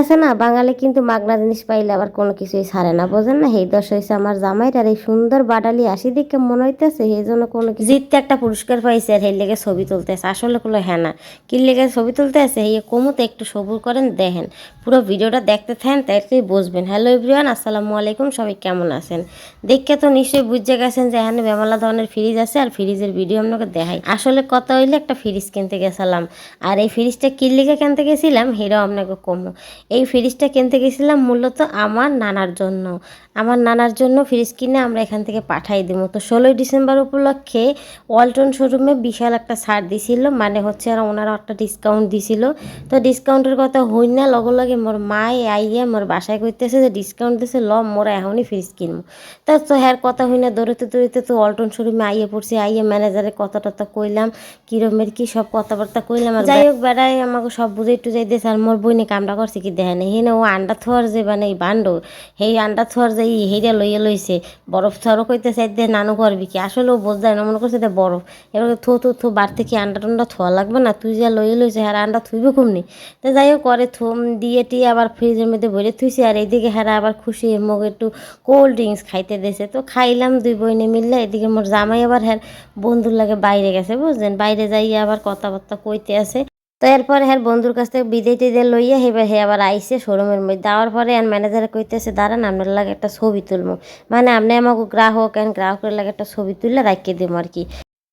আছে না, বাঙালি কিন্তু মাগনা জিনিস পাইলে আবার কোনো কিছুই ছাড়ে না, বোঝেন না? এই দশ হয়েছে আমার জামাইর আর এই সুন্দর বাডালি আসি দেখে মনে হইতেছে এই জন্য কোনো জিততে একটা পুরস্কার পাইছে আর এই লেগে ছবি তুলতেছে, আসলে কোনো হ্যাঁ না। কি লেগে ছবি তুলতে আছে এই কমুতে একটু সবুর করেন, দেখেন। পুরো ভিডিওটা দেখতে থাকেন তাইতেই বুঝবেন। হ্যালো এভরিওয়ান, আসসালামু আলাইকুম, সবাই কেমন আছেন? দেখে তো নিশ্চয়ই বুঝে গেছেন যে এখানে বেমালা ধরনের ফ্রিজ আছে আর ফ্রিজের ভিডিও আপনাকে দেখাই। আসলে কথা হইলে একটা ফ্রিজ কিনতে গেছিলাম, আর এই ফ্রিজটা কি লেগে কিনতে গেছিলাম হিরো আপনাকে কমো। এই ফ্রিজটা কিনতে গেছিলাম মূলত আমার নানার জন্য। আমার নানার জন্য ফ্রিজ কিনে আমরা এখান থেকে পাঠাই দিব। তো ষোলোই ডিসেম্বর উপলক্ষে ওয়ালটন শোরুমে বিশাল একটা ছাড় দিছিল মানে হচ্ছে আর ওনারা একটা ডিসকাউন্ট দিছিল। তো ডিসকাউন্টের কথা হই না লগে লগে মোর মায় আইয়ে মোর বাসায় কইতেছে যে ডিসকাউন্ট দিছে ল মোরা এখনই ফ্রিজ কিনবো। তা তো হ্যার কথা হই না দৌড়তে দৌড়তে তো ওয়ালটন শোরুমে আইয়ে পড়ছি আইয়ে ম্যানেজারের কথা টথা কইলাম কিরমের কি সব কথাবার্তা কইলাম। আর যাই হোক বেড়াই আমাকে সব বুঝাই টুজাই দিয়েছে আর মোর বইনে কামটা করছে কি নাই হেনে ও আন্ডা থোয়ার যে মানে বান্ড, সেই আন্ডা থোয়ার যে ই হেইটা লইয়া লইছে। বরফ থোয়ারও কইতে চাই, দে নানু করবি কি? আসলে ও বোঝ যায় না, মনে করছে বরফ। এবার থো থো থো, বাড়তে কি আন্ডা টান্ডা থোয়া লাগবে না? তুই যা লইয়া লইছে হ্যাঁ আন্ডা থুইবে কমনি? তো যাই হোক, করে থুম, দিয়ে টিয়ে আবার ফ্রিজের মধ্যে ভরে থুইছে, আর এইদিকে হ্যাঁ আবার খুশি, মোক একটু কোল্ড ড্রিঙ্কস খাইতে দিয়েছে। তো খাইলাম দুই বইনে মিললে, এদিকে মোর জামাই আবার হ্যাঁ বন্ধুর লাগে বাইরে গেছে, বুঝলেন? বাইরে যাই আবার কথাবার্তা কইতে আছে। তো এরপর হ্যাঁ বন্ধুর কাছ থেকে বিদায় টিদায় লইয়া হেবার হে আবার আইসে শোরুমের মধ্যে। দেওয়ার পরে আর ম্যানেজার কইতেছে, দাঁড়ান, আপনার লাগে একটা ছবি তুলবো মানে আপনি আমাকে গ্রাহক, এন গ্রাহকের লাগে একটা ছবি তুললে রাখিয়ে দেবো আর কি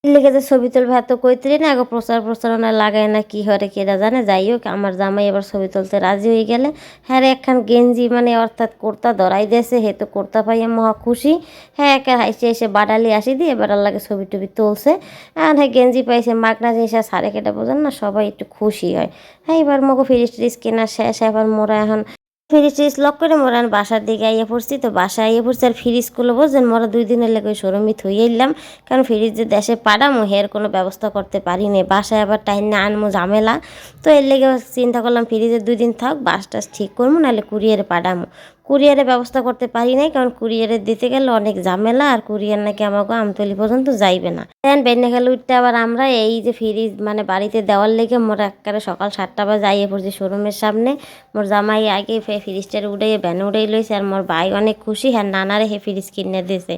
লেগে যে ছবি তুলবে এত কইতরি না আগে প্রচার প্রচারণা লাগায় না কি হরে কেরা জানে? যাই হোক, আমার জামাই এবার ছবি তুলতে রাজি হয়ে গেলে হ্যাঁ একখান গেঞ্জি মানে অর্থাৎ কুর্তা ধরাই দিয়েছে হে তো কুর্তা পাইয়া মহা খুশি। হ্যাঁ একা হাইসে এসে বাডালি আসি দিয়ে এবার লাগে ছবি টবি তুলছে। আর হ্যাঁ গেঞ্জি পাইছে মাগনা জিনিস আর সাড়ে কেটে বোঝেন না, সবাই একটু খুশি হয়। হ্যাঁ এবার মগো ফ্রিজ ট্রিজ কেনা শেষ, এবার মোরা এখন ফ্রিজ ট্রিজ লক করে মরান বাসার দিকে আইয়া পড়ছি। তো বাসায় আইয়ে পড়ছি আর ফ্রিজ খুলে বসছেন মোরা দুই দিনের লেগে শোরুমে হয়ে এলাম। কারণ ফ্রিজ যে দেশে পাড়ামো হের কোনো ব্যবস্থা করতে পারি নি বাসায় আবার টাইম না আনমো ঝামেলা। তো এর লেগে চিন্তা করলাম ফ্রিজে দুই দিন থাক, বাস টাস ঠিক করব নাহলে কুরিয়ারে পাঠামো। কুরিয়ারে ব্যবস্থা করতে পারি নাই, কারণ কুরিয়ারে দিতে গেলে অনেক ঝামেলা, আর কুরিয়ার নাকি আমাকে আমতলি পর্যন্ত যাইবে না। দেন বেন্যা খেলে উঠতে আবার আমরা এই যে ফ্রিজ মানে বাড়িতে দেওয়ার লেগে মোর একেবারে সকাল সাতটা বাজে যাইয়ে পড়ছি শোরুমের সামনে। মোর জামাই আগে ফ্রিজটার উড়াইয়ে ভ্যানে উড়াই লইছে, আর মোর ভাই অনেক খুশি হ্যাঁ নানারে হে ফ্রিজ কিনে দিয়েছে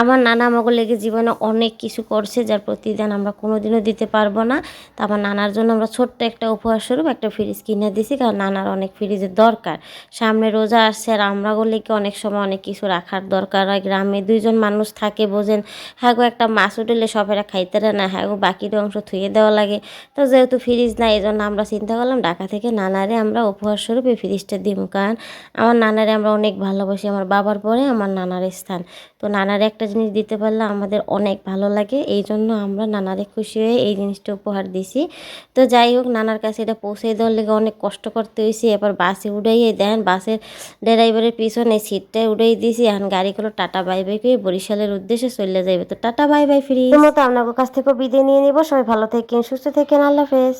আমার নানা আমাকে লেগে জীবনে অনেক কিছু করছে, যার প্রতিদান আমরা কোনোদিনও দিতে পারব না। তা আমার নানার জন্য আমরা ছোট্ট একটা উপহার স্বরূপ একটা ফ্রিজ কিনে দিছি, কারণ নানার অনেক ফ্রিজের দরকার। সামনে রোজা আসছে, আর আমরা গলিকে অনেক সময় অনেক কিছু রাখার দরকার হয়। গ্রামে দুইজন মানুষ থাকে, বোঝেন হ্যাঁ গো একটা মাছ উঠলে সবেরা খাইতে না হ্যাঁ গো বাকির অংশ থুয়ে দেওয়া লাগে। তো যেহেতু ফ্রিজ নাই এই জন্য আমরা চিন্তা করলাম, ঢাকা থেকে নানারে আমরা উপহার স্বরূপ ফ্রিজটা দিব কারণ আমার নানারে আমরা অনেক ভালোবাসি, আমার বাবার পরে আমার নানার স্থান। তো নানারে একটা জিনিস দিতে পারলে আমাদের অনেক ভালো লাগে এই জন্য আমরা নানারে খুশি হয়ে এই জিনিসটা উপহার দিছি। তো যাই হোক, নানার কাছে এটা পৌঁছে দেওয়ার লেগে অনেক কষ্ট করতে হয়েছে এবার বাসে উড়াইয়ে দেন, বাসের ড্রাইভারের পিছনে সিটটা উড়াই দিয়েছি এখন গাড়িগুলো টাটা বাই বাই করে বরিশালের উদ্দেশ্যে চলে যাবে তো টাটা বাই বাই ফ্রি মতো আপনার কাছ থেকে বিদায় নিয়ে নিব। সবাই ভালো থাকেন, সুস্থ থাকেন। আল্লাহ হাফেজ।